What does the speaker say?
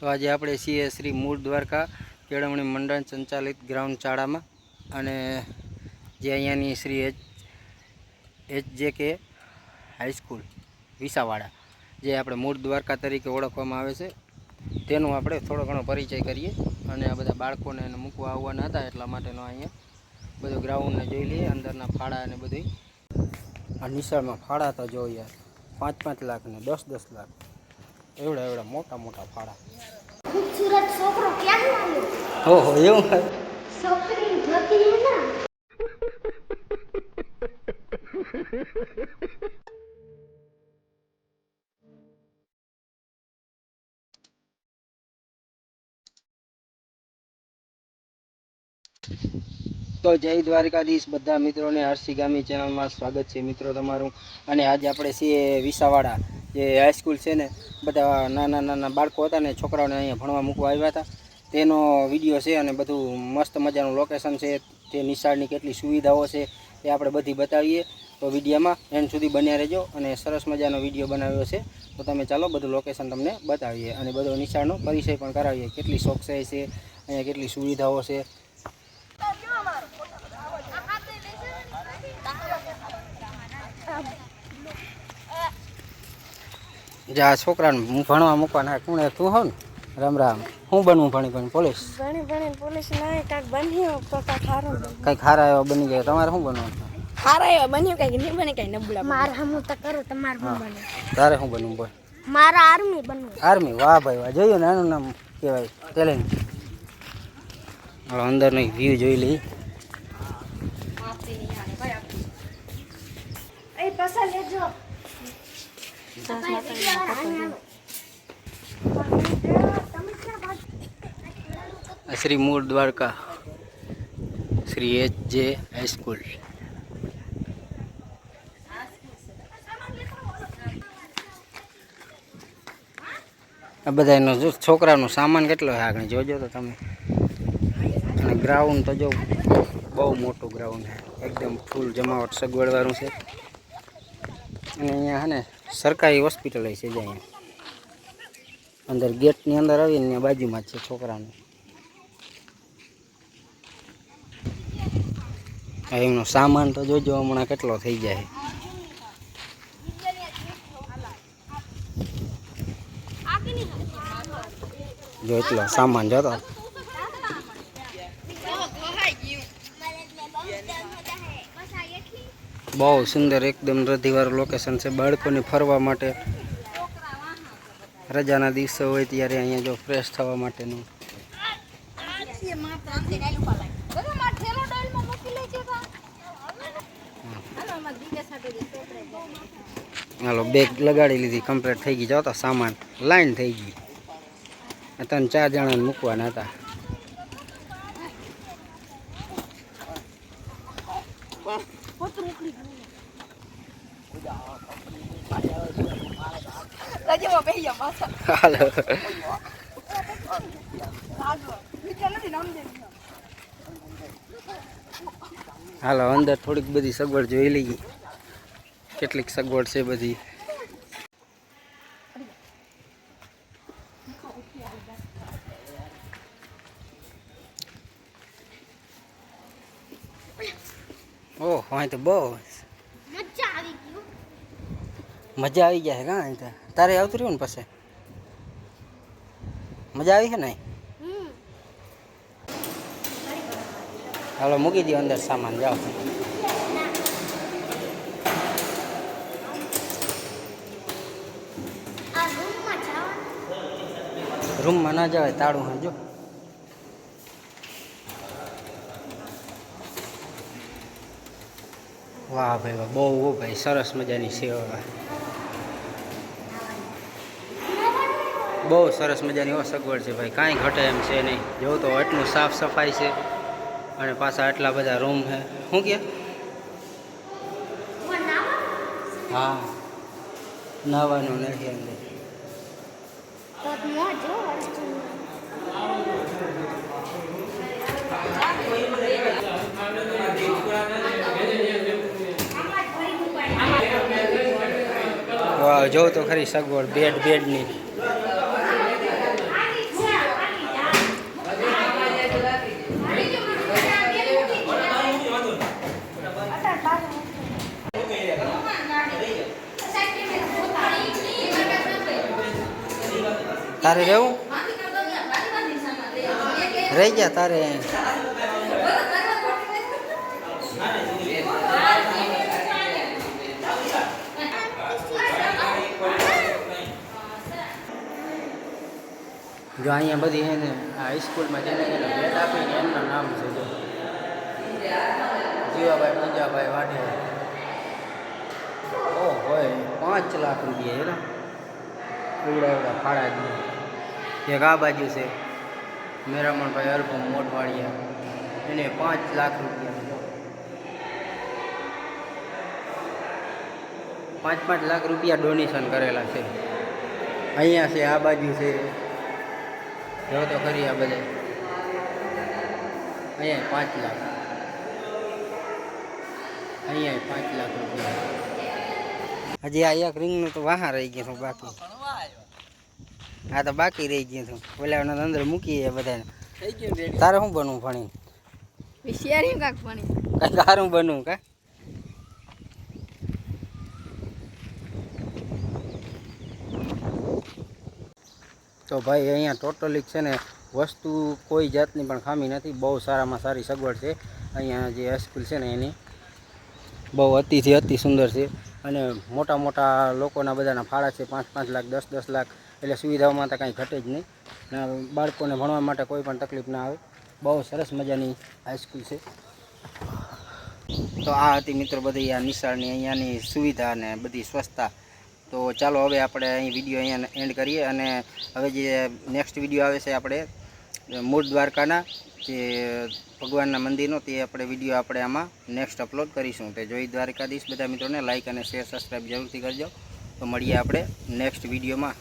તો આજે આપણે છીએ શ્રી મૂળ દ્વારકા કેળવણી મંડળ સંચાલિત ગ્રાઉન્ડ શાળામાં. અને જે અહીંયાની શ્રી એચ એચ જે કે હાઈસ્કૂલ વિસાવાડા, જે આપણે મૂળ દ્વારકા તરીકે ઓળખવામાં આવે છે. તેનો આપણે થોડો ઘણો પરિચય કરીએ અને આ બધા બાળકોને એને મૂકવા આવવાના હતા એટલા માટેનો અહીંયા બધું ગ્રાઉન્ડને જોઈ લઈએ, અંદરના ફાળા અને બધું આ નિશાળમાં ફાળા તો જોઈએ પાંચ પાંચ લાખ ને દસ દસ લાખ. એવડા એવડા મોટા મોટા ફાળા ખૂબસૂરત છોકરો ક્યાં આવ્યો ઓહો એવું છોકરી જોતી ના Thank you. તો જય દ્વારકાધીશ. બધા મિત્રોને હર્ષી ગામી ચેનલમાં સ્વાગત છે મિત્રો તમારું. અને આજે આપણે છીએ વિસાવાડા, જે હાઈસ્કૂલ છે ને, બધા નાના નાના બાળકો હતા ને, છોકરાઓને અહીંયા ભણવા મૂકવા આવ્યા હતા. તેનો વીડિયો છે અને બધું મસ્ત મજાનું લોકેશન છે. તે નિશાળની કેટલી સુવિધાઓ છે એ આપણે બધી બતાવીએ. તો વિડીયોમાં એન્ડ સુધી બન્યા રહેજો અને સરસ મજાનો વીડિયો બનાવ્યો છે. તો તમે ચાલો બધું લોકેશન તમને બતાવીએ અને બધો નિશાળનો પરિચય પણ કરાવીએ. કેટલી ચોકસાઈ છે, અહીંયા કેટલી સુવિધાઓ છે. જે આ છોકરાને હું ભણવા મૂકવાના કોણે તું હોવ ને રામ રામ. હું બનવું ભણી ભણી? પોલીસ? ભણી ભણી પોલીસ ના કાક બન્યું તો કાક હારું કંઈક ખારા એવા બની ગયા. તમારે શું બનવાનું? હારા એવા બન્યું કાંઈક નહીં બને કાંઈ નબળા મારે હમું તો કરું તમારે શું બને તારે શું બનવું બોલ? મારા આર્મી બનવું. આર્મી? વાહ ભાઈ વાહ. જોયું ને એનું નામ કહેવાય. ટેલેન્ટ અંદર અંદરનો વ્યૂ જોઈ લઈ પસંદ લેજો. Shri Mul Dwarka, Shri H J high school આ બધા એનો છોકરાનો સામાન કેટલો છે? આગળ જોજો તો તમે. અને ગ્રાઉન્ડ તો જો બહુ મોટું ગ્રાઉન્ડ છે. એકદમ ફૂલ જમાવટ સગવડવાળું છે. અને અહીંયા હે ને સરકારી હોસ્પિટલ છે જ અહીંયા. અંદર ગેટની અંદર આવીને ત્યાં બાજુમાં છે છોકરાનું. એમનો સામાન તો જોજો હમણાં કેટલો થઈ જાય. જો એટલો સામાન જોતો. બહુ સુંદર એકદમ રધીવાળું લોકેશન છે. બાળકોને ફરવા માટે રજાના દિવસો હોય ત્યારે અહીંયા જો ફ્રેશ થવા માટેનું. હાલો બેગ લગાડી લીધી કમ્પ્લીટ થઈ ગઈ. જોતો સામાન લાઈન થઈ ગઈ. ત્રણ ચાર જણાને મૂકવાના હતા. હાલો હાલો, અંદર થોડીક બધી સગવડ જોઈ લઈએ. કેટલીક સગવડ છે બધી. ઓહ હોય તો બહુ મજા આવી જાય હા અહીં તારે આવતું રહ્યું ને પછી? મજા આવી છે ને હાલો, મૂકી દો અંદર સામાન, જાઓ. રૂમમાં ના જવાય, તાળું હા જો વાહ ભાઈ, વાહ બહુ ભાઈ, સરસ મજાની સેવા. બહુ સરસ મજાની હો સગવડ છે ભાઈ. કાંઈ ઘટે એમ છે નહીં. જોઉં તો એટલું સાફ સફાઈ છે અને પાછા આટલા બધા રૂમ છે. શું કે? હા. નાવાનું નથી અંદર. વાહ જો તો ખરી સગવડ. બેડ બેડની. તારે રહેવું? રહી ગયા તારે. જો અહીંયા બધી છે ને હાઈસ્કૂલમાં જેને જેને ભેટ આપીને એમના નામ છે જો. જીવાભાઈ, પૂજાભાઈ વાઢે ઓ હોય, પાંચ લાખ રૂપિયા એના. એવડા ફાળા દે એક આ બાજુ છે. મેરામણભાઈ અલ્પમ મોટવાડિયા એને પાંચ લાખ રૂપિયા પાંચ પાંચ લાખ રૂપિયા ડોનેશન કરેલા છે. અહીંયા છે, આ બાજુ છે. જો તો ખરી આ બધા. અહીંયા પાંચ લાખ. અહીંયા પાંચ લાખ રૂપિયા. હજી આ એક રિંગનું તો વાહા રહી ગયું બાકી. આ તો બાકી રહી ગયું હતું પેલા અંદર મૂકીએ બધાને. તારે શું બનવું ભણી હોશિયારી કાક પણ કઈ સારું બનવું કા? તો ભાઈ અહીંયા ટોટલી છે ને વસ્તુ કોઈ જાતની પણ ખામી નથી. બહુ સારામાં સારી સગવડ છે. અહીંયા જે હાઈસ્કૂલ છે ને એની બહુ અતિથી અતિ સુંદર છે. અને મોટા મોટા લોકોના બધાના ફાળા છે. પાંચ પાંચ લાખ દસ દસ લાખ એટલે સુવિધાઓમાં તો કાંઈ ઘટે જ નહીં. બાળકોને ભણવા માટે કોઈ પણ તકલીફ ના આવે. બહુ સરસ મજાની હાઈસ્કૂલ છે. તો આ હતી મિત્રો બધી આ નિશાળની અહીંયાની સુવિધા અને બધી સ્વચ્છતા. તો ચાલો હવે આપણે અહીં વીડિયો અહીંયા એન્ડ કરીએ અને હવે જે નેક્સ્ટ વીડિયો આવે છે આપણે, મૂળ દ્વારકાના જે ભગવાનના મંદિરનો તે આપણે વીડિયો આપણે આમાં નેક્સ્ટ અપલોડ કરીશું. તે જોઈ દ્વારકાધીશ. બધા મિત્રોને લાઇક અને શેર સબસ્ક્રાઈબ જરૂરથી કરજો. તો મળીએ આપણે નેક્સ્ટ વિડીયોમાં